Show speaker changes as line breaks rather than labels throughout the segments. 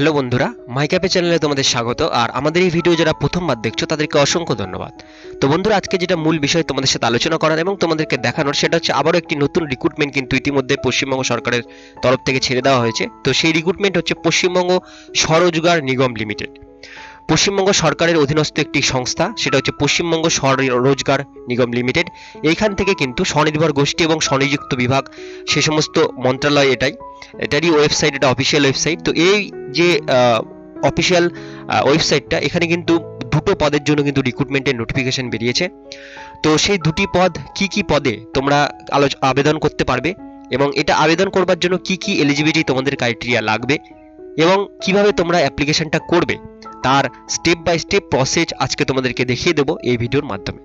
Hello বন্ধুরা মাইক্যাপে চ্যানেলে তোমাদের স্বাগত, আর আমাদের এই ভিডিও যারা প্রথমবার দেখছ, তাদেরকে অসংখ্য ধন্যবাদ। তো বন্ধুরা, আজকে যেটা মূল বিষয় তোমাদের সাথে আলোচনা করার এবং তোমাদেরকে দেখানোর, সেটা হচ্ছে আবারও একটি নতুন রিক্রুটমেন্ট কিন্তু ইতিমধ্যে পশ্চিমবঙ্গ সরকারের তরফ থেকে ছেড়ে দেওয়া হয়েছে। তো সেই রিক্রুটমেন্ট হচ্ছে পশ্চিমবঙ্গ স্বরোজগার নিগম লিমিটেড পশ্চিমবঙ্গ সরকারের অধীনস্থ একটি সংস্থা, সেটা হচ্ছে পশ্চিমবঙ্গ স্বরোজগার নিগম লিমিটেড। এইখান থেকে কিন্তু স্বনির্ভর গোষ্ঠী এবং স্বনিযুক্ত বিভাগ, সে সমস্ত মন্ত্রণালয় এটাই। এটারই ওয়েবসাইট এটা অফিসিয়াল ওয়েবসাইট তো এই যে অফিসিয়াল ওয়েবসাইটটা এখানে কিন্তু দুটো পদের জন্য কিন্তু রিক্রুটমেন্টের নোটিফিকেশন বেরিয়েছে। তো সেই দুটি পদ কি কি পদে তোমরা আলোচ, আবেদন করতে পারবে এবং এটা আবেদন করবার জন্য কি কি এলিজিবিলিটি তোমাদের ক্রাইটেরিয়া লাগবে এবং কীভাবে তোমরা অ্যাপ্লিকেশনটা করবে? তার স্টেপ বাই স্টেপ প্রসেস আজকে তোমাদেরকে দেখিয়ে দেবো এই ভিডিওর মাধ্যমে।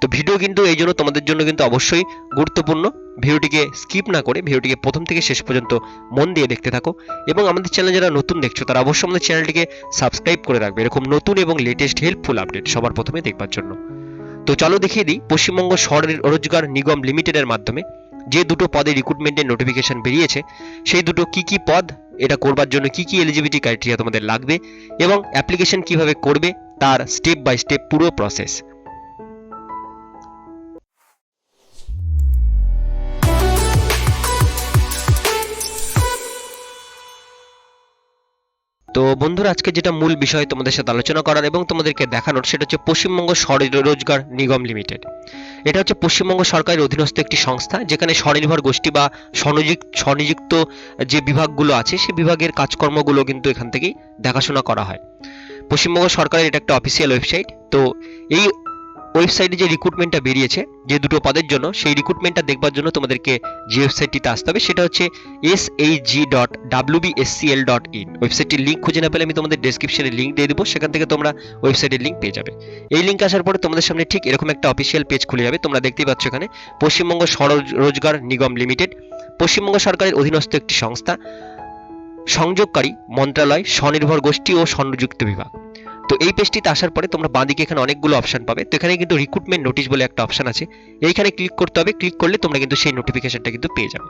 তো ভিডিও কিন্তু এই জন্য তোমাদের জন্য কিন্তু অবশ্যই গুরুত্বপূর্ণ। ভিডিওটিকে স্কিপ না করে ভিডিওটিকে প্রথম থেকে শেষ পর্যন্ত মন দিয়ে দেখতে থাকো। এবং আমাদের চ্যানেল যারা নতুন দেখছ, তারা অবশ্যই আমাদের চ্যানেলটিকে সাবস্ক্রাইব করে রাখবে। এরকম নতুন এবং লেটেস্ট হেল্পফুল আপডেট সবার প্রথমে দেখবার জন্য। তো চলো দেখিয়ে দিই, পশ্চিমবঙ্গ স্বরোজগার নিগম লিমিটেডের মাধ্যমে যে দুটো পদে রিক্রুটমেন্টের নোটিফিকেশন বেরিয়েছে, সেই দুটো কি কি পদ এটা করবার জন্য কি কি এলিজিবিলিটি ক্রাইটেরিয়া তোমাদের লাগবে এবং অ্যাপ্লিকেশন কীভাবে করবে তার স্টেপ বাই স্টেপ পুরো প্রসেস তো বন্ধুরা, আজকে যেটা মূল বিষয় তোমাদের সাথে আলোচনা করার এবং তোমাদেরকে দেখানোর, সেটা হচ্ছে পশ্চিমবঙ্গ স্বরোজগার নিগম লিমিটেড। এটা হচ্ছে পশ্চিমবঙ্গ সরকারের অধীনস্থ একটি সংস্থা, যেখানে স্বনির্ভর গোষ্ঠী বা স্বনিযুক্ত স্বনিযুক্ত যে বিভাগগুলো আছে সেই বিভাগের কাজকর্মগুলো কিন্তু এখান থেকেই দেখাশোনা করা হয়। পশ্চিমবঙ্গ সরকারের এটা একটা অফিসিয়াল ওয়েবসাইট তো এই ওয়েবসাইটে যে রিক্রুটমেন্টটা বেরিয়েছে, যে দুটো পদের জন্য, সেই রিক্রুটমেন্টটা দেখবার জন্য তোমাদেরকে যে ওয়েবসাইটটিতে আসতে হবে, সেটা হচ্ছে S H G dot WBSCL dot in ওয়েবসাইটটির link খুঁজে না পেলে আমি তোমাদের ডেসক্রিপশনে লিঙ্ক দিয়ে দেবো, সেখান থেকে তোমরা ওয়েবসাইটের লিঙ্ক পেয়ে যাবে। এই লিঙ্ক আসার পরে তোমাদের সামনে ঠিক এরকম একটা অফিসিয়াল পেজ খুলে যাবে, তোমরা দেখতেই পাচ্ছ এখানে, পশ্চিমবঙ্গ স্বরোজগার নিগম লিমিটেড। পশ্চিমবঙ্গ সরকারের অধীনস্থ একটি সংস্থা, সংযোগকারী মন্ত্রণালয় স্বনির্ভর গোষ্ঠী ও স্বনিযুক্ত বিভাগ। তো এই পেজটিতে আসার পরে তোমরা বাঁদিকে এখানে অনেকগুলো অপশন পাবে। তো এখানে কিন্তু রিক্রুটমেন্ট নোটিশ বলে একটা অপশন আছে। এইখানে ক্লিক করতে হবে। ক্লিক করলে তোমরা কিন্তু সেই নোটিফিকেশনটা কিন্তু পেয়ে যাবে।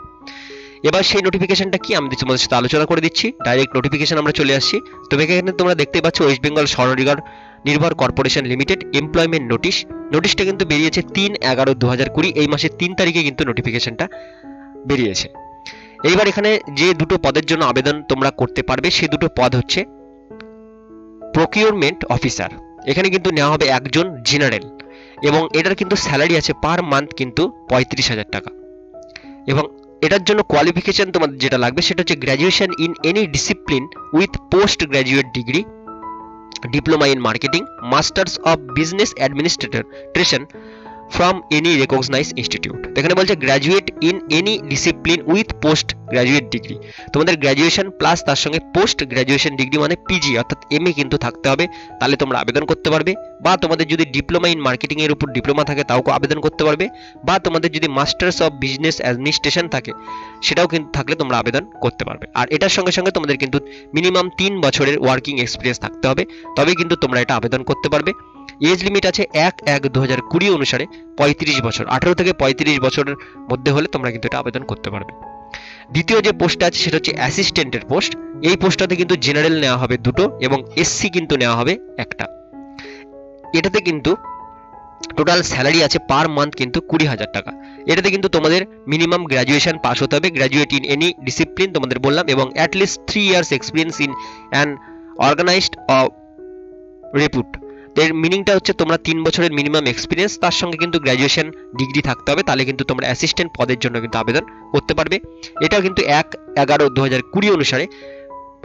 এবার সেই নোটিফিকেশনটা কি? আমি তোমাদের সাথে আলোচনা করে দিচ্ছি। ডাইরেক্ট নোটিফিকেশন আমরা চলে আসছি। তো এখানে তোমরা দেখতে পাচ্ছ ওয়েস্ট বেঙ্গল স্বরোজগার নির্ভর কর্পোরেশন লিমিটেড এমপ্লয়মেন্ট নোটিশ নোটিশটা কিন্তু বেরিয়েছে তিন এগারো দু হাজার কুড়ি। এই মাসের তিন তারিখে কিন্তু নোটিফিকেশনটা বেরিয়েছে। এইবার এখানে যে দুটো পদের জন্য আবেদন তোমরা করতে পারবে, সে দুটো পদ হচ্ছে প্রকিউরমেন্ট অফিসার। এখানে কিন্তু নেওয়া হবে একজন জেনারেল এবং এটার কিন্তু স্যালারি আছে পার মান্থ কিন্তু পঁয়ত্রিশ হাজার টাকা। এবং এটার জন্য কোয়ালিফিকেশান তোমাদের যেটা লাগবে সেটা হচ্ছে graduation in any discipline with post graduate degree diploma in marketing masters of business administration from any recognise institute এখানে বলছে graduate in any discipline with post graduate degree তোমাদের গ্র্যাজুয়েশন প্লাস তার সঙ্গে পোস্ট গ্র্যাজুয়েশন ডিগ্রি মানে PG অর্থাৎ M A কিন্তু থাকতে হবে। তাহলে তোমরা আবেদন করতে পারবে। বা তোমাদের যদি ডিপ্লোমা ইন মার্কেটিং এর উপর ডিপ্লোমা থাকে, তাও আবেদন করতে পারবে। বা তোমাদের যদি মাস্টার্স অফ বিজনেস অ্যাডমিনিস্ট্রেশন থাকে, সেটাও কিন্তু থাকলে তোমরা আবেদন করতে পারবে। আর এটার সঙ্গে সঙ্গে তোমাদের কিন্তু মিনিমাম তিন বছরের ওয়ার্কিং এক্সপিরিয়েন্স থাকতে হবে। তবেই কিন্তু তোমরা এটা আবেদন করতে পারবে। এজ লিমিট আছে এক এক দু হাজার কুড়ি অনুসারে পঁয়ত্রিশ বছর। আঠারো থেকে পঁয়ত্রিশ বছরের মধ্যে হলে তোমরা কিন্তু এটা আবেদন করতে পারবে। দ্বিতীয় যে পোস্টটা আছে, সেটা হচ্ছে অ্যাসিস্ট্যান্টের পোস্ট এই পোস্টটাতে কিন্তু জেনারেল নেওয়া হবে দুটো এবং এসসি কিন্তু নেওয়া হবে একটা। এটাতে কিন্তু টোটাল স্যালারি আছে পার মান্থ কিন্তু কুড়ি হাজার টাকা। এটাতে কিন্তু তোমাদের মিনিমাম গ্র্যাজুয়েশন পাস হতে হবে। গ্র্যাজুয়েট ইন এনি ডিসিপ্লিন তোমাদের বললাম এবং at least three years experience in an organised repute এর মিনিংটা হচ্ছে তোমরা তিন বছরের মিনিমাম এক্সপিরিয়েন্স তার সঙ্গে কিন্তু গ্র্যাজুয়েশন ডিগ্রি থাকতে হবে, তাহলে কিন্তু তোমরা অ্যাসিস্ট্যান্ট পদের জন্য কিন্তু আবেদন করতে পারবে। এটাও কিন্তু এক এগারো দু হাজার কুড়ি অনুসারে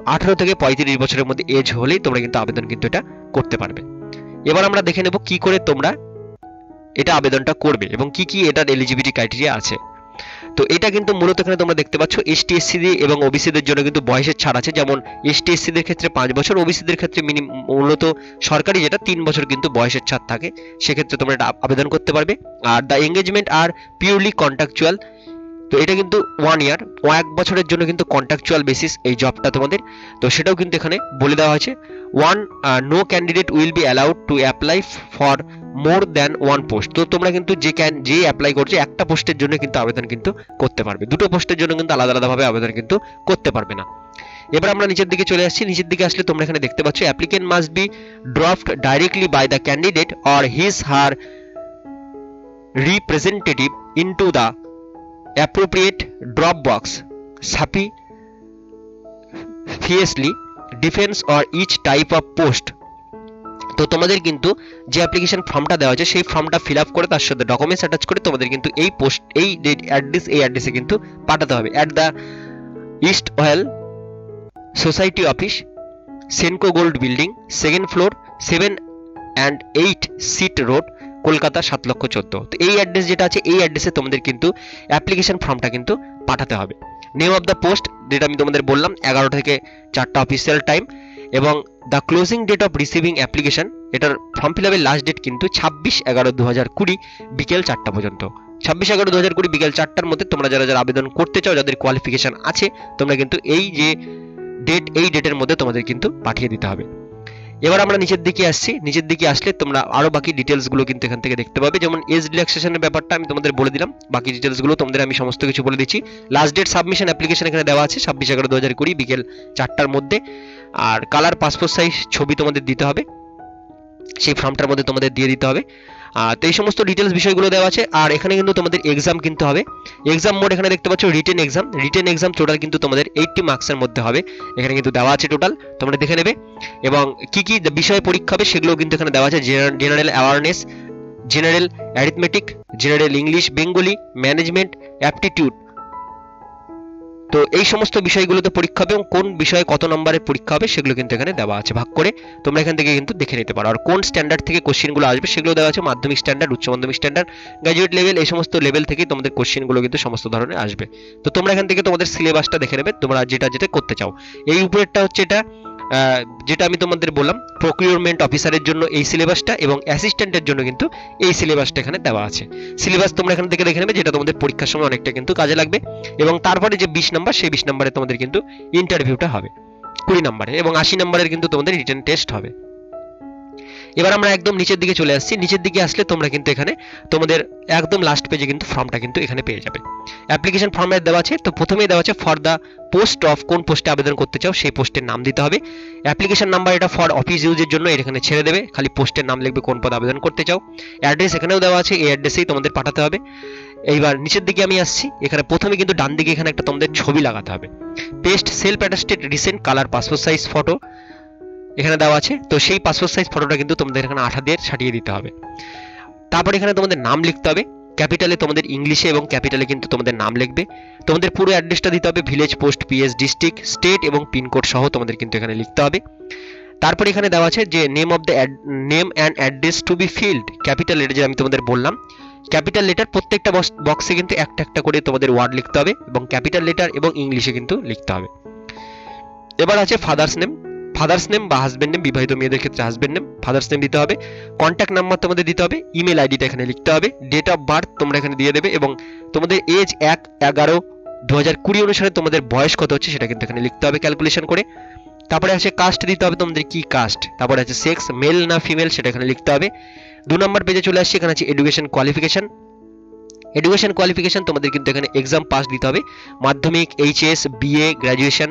আঠারো থেকে পঁয়ত্রিশ বছরের মধ্যে এজ হলেই তোমরা কিন্তু আবেদন কিন্তু এটা করতে পারবে। এবার আমরা দেখে নেব কি করে তোমরা এটা আবেদনটা করবে এবং কি কি এটার এলিজিবিলিটি ক্রাইটেরিয়া আছে। তো এটা কিন্তু মূলত এখানে তোমরা দেখতে পাচ্ছ এসটি এসসি এবং ওবিসিদের জন্য কিন্তু বয়সের ছাড় আছে। যেমন এসটি এসসিদের ক্ষেত্রে পাঁচ বছর ওবিসিদের ক্ষেত্রে মিনিমাম মূলত সরকারি যেটা তিন বছর কিন্তু বয়সের ছাড় থাকে। সেক্ষেত্রে তোমরা এটা আবেদন করতে পারবে। আর the engagement are purely contractual তো এটা কিন্তু ওয়ান ইয়ার এক বছরের জন্য কিন্তু কন্ট্রাকচুয়াল বেসিস এই জবটা তোমাদের। তো সেটাও কিন্তু এখানে বলে দেওয়া হয়েছে। One no candidate will be allowed to apply for more than one post তো তোমরা কিন্তু যে ক্যান যে অ্যাপ্লাই করছে, একটা পোস্টের জন্য কিন্তু আবেদন কিন্তু করতে পারবে। দুটো পোস্টের জন্য কিন্তু আলাদা আলাদাভাবে আবেদন কিন্তু করতে পারবে না। এবার আমরা নিচের দিকে চলে আসছি। নিচের দিকে আসলে তোমরা এখানে দেখতে পাচ্ছ applicant must be draft directly by the candidate or his her representative the the drop box box. ফিয়েসলি defence or each type of post তো তোমাদের কিন্তু যে অ্যাপ্লিকেশন ফর্মটা দেওয়া আছে সেই ফর্মটা ফিল আপ করে তার সাথে ডকুমেন্টস অ্যাটাচ করে তোমাদের কিন্তু এই পোস্ট এই অ্যাড্রেস এই অ্যাড্রেসে কিন্তু পাঠাতে হবে। At the east well society office Senco Gold building second floor seven and eight CIT road Kolkata সাত লক্ষ চোদ্দ। তো এই অ্যাড্রেস যেটা আছে, এই অ্যাড্রেসে তোমাদের কিন্তু অ্যাপ্লিকেশন ফর্মটা কিন্তু পাঠাতে হবে। নেম অফ দ্য পোস্ট যেটা আমি তোমাদের বললাম এগারো থেকে চারটা অফিসিয়াল টাইম এবং the closing date of receiving application এটার ফর্ম ফিল আপের লাস্ট ডেট কিন্তু ছাব্বিশ এগারো দু হাজার কুড়ি বিকেল চারটা পর্যন্ত। ছাব্বিশ এগারো দু হাজার কুড়ি বিকেল চারটার মধ্যে তোমরা যারা যারা আবেদন করতে চাও, যাদের কোয়ালিফিকেশন আছে, তোমরা কিন্তু এই যে ডেট এই ডেটের মধ্যে তোমাদের কিন্তু পাঠিয়ে দিতে হবে। এবার আমরা নিচের দিকে আসছি। নিচের দিকে আসলে তোমরা আরও বাকি ডিটেলসগুলো কিন্তু এখান থেকে দেখতে পাবে। যেমন এজ রিল্যাক্সেশনের ব্যাপারটা আমি তোমাদের বলে দিলাম। বাকি ডিটেলসগুলো তোমাদের আমি সমস্ত কিছু বলে দিচ্ছি। লাস্ট ডেট সাবমিশন অ্যাপ্লিকেশন এখানে দেওয়া আছে, ছাব্বিশ এগারো দু হাজার কুড়ি বিকেল চারটার মধ্যে। আর কালার পাসপোর্ট সাইজ ছবি তোমাদের দিতে হবে। সেই ফর্মটার মধ্যে তোমাদের দিয়ে দিতে হবে। তো এই সমস্ত ডিটেলস বিষয়গুলো দেওয়া আছে। আর এখানে কিন্তু তোমাদের এক্সাম কিন্তু হবে। এক্সাম মোড এখানে দেখতে পাচ্ছ written exam written exam total কিন্তু তোমাদের এইটটি মার্কসের মধ্যে হবে। এখানে কিন্তু দেওয়া আছে টোটাল তোমরা দেখে নেবে। এবং কি কি বিষয়ে পরীক্ষা হবে সেগুলো কিন্তু এখানে দেওয়া আছে। General awareness general arithmetic general English Bengali management aptitude তো এই সমস্ত বিষয়গুলোতে পরীক্ষা হবে এবং কোন বিষয়ে কত নম্বরের পরীক্ষা হবে সেগুলো কিন্তু এখানে দেওয়া আছে। ভাগ করে তোমরা এখান থেকে কিন্তু দেখে নিতে পারো। আর কোন স্ট্যান্ডার্ড থেকে কোশ্চেনগুলো আসবে সেগুলো দেওয়া আছে। মাধ্যমিক স্ট্যান্ডার্ড উচ্চ মাধ্যমিক স্ট্যান্ডার্ড গ্র্যাজুয়েট লেভেল এই সমস্ত লেভেল থেকেই তোমাদের কোশ্চেনগুলো কিন্তু সমস্ত ধরনের আসবে। তো তোমরা এখান থেকে তোমাদের সিলেবাসটা দেখে নেবে। তোমরা যেটা যেটা করতে চাও। এই উপরেরটা হচ্ছে এটা যেটা আমি তোমাদের বললাম প্রকিউরমেন্ট অফিসারের জন্য এই সিলেবাসটা এবং অ্যাসিস্ট্যান্টের জন্য কিন্তু এই সিলেবাসটা এখানে দেওয়া আছে। সিলেবাস তোমরা এখান থেকে দেখে নেবে, যেটা তোমাদের পরীক্ষার সময় অনেকটা কিন্তু কাজে লাগবে। এবং তারপরে যে বিশ নাম্বার সেই বিশ নাম্বারে তোমাদের কিন্তু ইন্টারভিউটা হবে। কুড়ি নাম্বারে এবং আশি নাম্বারের কিন্তু তোমাদের রিটেন টেস্ট হবে। এবার আমরা একদম নিচের দিকে চলে আসছি। নিচের দিকে আসলে তোমরা কিন্তু এখানে তোমাদের একদম লাস্ট পেজে কিন্তু ফর্মটা কিন্তু এখানে পেয়ে যাবে। অ্যাপ্লিকেশন ফর্মে দেওয়া আছে। তো প্রথমেই দেওয়া আছে ফর দ্য পোস্ট অফ কোন পোস্টে আবেদন করতে চাও সেই পোস্টের নাম দিতে হবে। অ্যাপ্লিকেশন নাম্বার এটা ফর অফিস ইউজের জন্য এখানে ছেড়ে দেবে। খালি পোস্টের নাম লিখবে কোন পদে আবেদন করতে চাও। অ্যাড্রেস এখানেও দেওয়া আছে। এই অ্যাড্রেসেই তোমাদের পাঠাতে হবে। এইবার নিচের দিকে আমি আসছি। এখানে প্রথমে কিন্তু ডান দিকে এখানে একটা তোমাদের ছবি লাগাতে হবে। Paste self attested recent colour passport size photo এখানে দেওয়া আছে। তো সেই পাসপোর্ট সাইজ ফটোটা কিন্তু তোমাদের এখানে আঠা দিয়ে ছাটিয়ে দিতে হবে। তারপর এখানে তোমাদের নাম লিখতে হবে। ক্যাপিটালে তোমাদের ইংলিশে এবং ক্যাপিটালে কিন্তু তোমাদের নাম লিখবে। তোমাদের পুরো অ্যাড্রেসটা দিতে হবে village post PS district state এবং পিনকোড সহ তোমাদের কিন্তু এখানে লিখতে হবে। তারপর এখানে দেওয়া আছে যে name of the name and address to be filled capital letter যে আমি তোমাদের বললাম। ক্যাপিটাল লেটার প্রত্যেকটা বক্সে কিন্তু একটা একটা করে তোমাদের ওয়ার্ড লিখতে হবে এবং ক্যাপিটাল লেটার এবং ইংলিশে কিন্তু লিখতে হবে। এবার আছে ফাদার্স নেম ফাদার্স নেম বা হাজবেন্ড নেম বিবাহিত মেয়েদের ক্ষেত্রে হাজবেন্ড নেম ফাদার্স নেম দিতে হবে। কন্ট্যাক্ট নাম্বার তোমাদের দিতে হবে ইমেল আইডিটা এখানে লিখতে হবে ডেট অফ বার্থ তোমরা এখানে দিয়ে দেবে এবং তোমাদের এজ এক এগারো দু হাজার কুড়ি অনুসারে তোমাদের বয়স কত হচ্ছে সেটা কিন্তু এখানে লিখতে হবে ক্যালকুলেশন করে। তারপরে আছে কাস্ট দিতে হবে তোমাদের কি কাস্ট তারপরে আছে সেক্স মেল না ফিমেল সেটা এখানে লিখতে হবে। দু নম্বর পেজে চলে আসছে, এখানে আছে এডুকেশন কোয়ালিফিকেশন এডুকেশন কোয়ালিফিকেশন তোমাদের কিন্তু এখানে এক্সাম পাস দিতে হবে। মাধ্যমিক এইচএস বিএ গ্র্যাজুয়েশন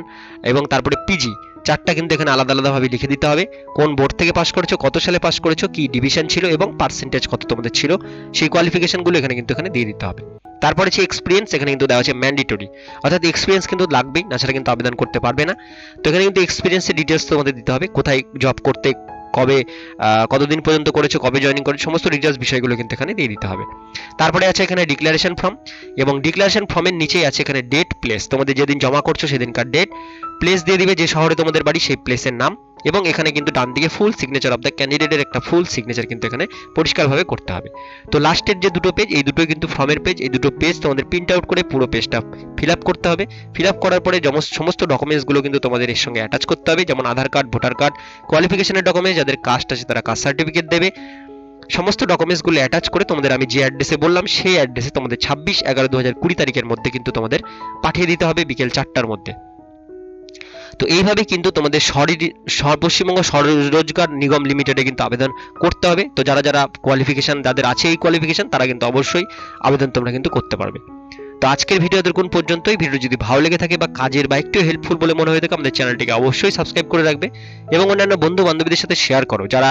এবং তারপরে পিজি চারটা কিন্তু এখানে আলাদা আলাদাভাবে লিখে দিতে হবে। কোন বোর্ড থেকে পাস করেছ, কত সালে পাস করেছ, কি ডিভিশন ছিল এবং পার্সেন্টেজ কত তোমাদের ছিল, সেই কোয়ালিফিকেশনগুলো এখানে কিন্তু এখানে দিয়ে দিতে হবে। তারপরে যে এক্সপিরিয়েন্স এখানে কিন্তু দেওয়া আছে ম্যান্ডেটরি অর্থাৎ এক্সপিরিয়েন্স কিন্তু লাগবেই, না কিন্তু আবেদন করতে পারবে না। তো এখানে কিন্তু এক্সপিরিয়েন্সের ডিটেলস তোমাদের দিতে হবে, কোথায় জব করতে, কবে কতদিন পর্যন্ত করেছ, কবে জয়েনিং করেছ, সমস্ত ডিটেলস বিষয়গুলো কিন্তু এখানে দিয়ে দিতে হবে। তারপরে আছে এখানে ডিক্লারেশন ফর্ম এবং ডিক্লারেশন ফর্মের নিচেই আছে এখানে ডেট প্লেস তোমাদের যেদিন জমা করছ সেদিনকার ডেট প্লেস দিয়ে দিবে, যে শহরে তোমাদের বাড়ি, সেই প্লেসের নাম। এবং এখানে কিন্তু ডান দিকে ফুল সিগনেচার অফ দ্য ক্যান্ডিডেটের একটা ফুল সিগনেচার কিন্তু এখানে পরিষ্কারভাবে করতে হবে। তো লাস্টের যে দুটো পেজ এই দুটো কিন্তু ফর্মের পেজ এই দুটো পেজ তোমাদের প্রিন্ট আউট করে পুরো পেজটা ফিল আপ করতে হবে। ফিল আপ করার পরে সমস্ত ডকুমেন্টসগুলো কিন্তু তোমাদের এর সঙ্গে অ্যাটাচ করতে হবে, যেমন আধার কার্ড ভোটার কার্ড কোয়ালিফিকেশনের ডকুমেন্টস যাদের কাস্ট আছে তারা কাস্ট সার্টিফিকেট দেবে। সমস্ত ডকুমেন্টসগুলো অ্যাটাচ করে তোমাদের আমি যে অ্যাড্রেসে বললাম, সেই অ্যাড্রেসে তোমাদের ছাব্বিশ এগারো দু হাজার কুড়ি তারিখের মধ্যে কিন্তু তোমাদের পাঠিয়ে দিতে হবে বিকেল চারটার মধ্যে। তো এইভাবে কিন্তু তোমাদের পশ্চিমবঙ্গ স্বরোজগার নিগম লিমিটেডে কিন্তু আবেদন করতে হবে। তো যারা যারা কোয়ালিফিকেশন যাদের আছে এই কোয়ালিফিকেশন তারা কিন্তু অবশ্যই আবেদন তোমরা কিন্তু করতে পারবে। তো আজকের ভিডিও দেখুন পর্যন্তই। ভিডিও যদি ভালো লেগে থাকে বা কাজের বা একটু হেল্পফুল বলে মনে হয়ে থাকে, আমাদের চ্যানেলটিকে অবশ্যই সাবস্ক্রাইব করে রাখবে এবং অন্যান্য বন্ধু বান্ধবীদের সাথে শেয়ার করো। যারা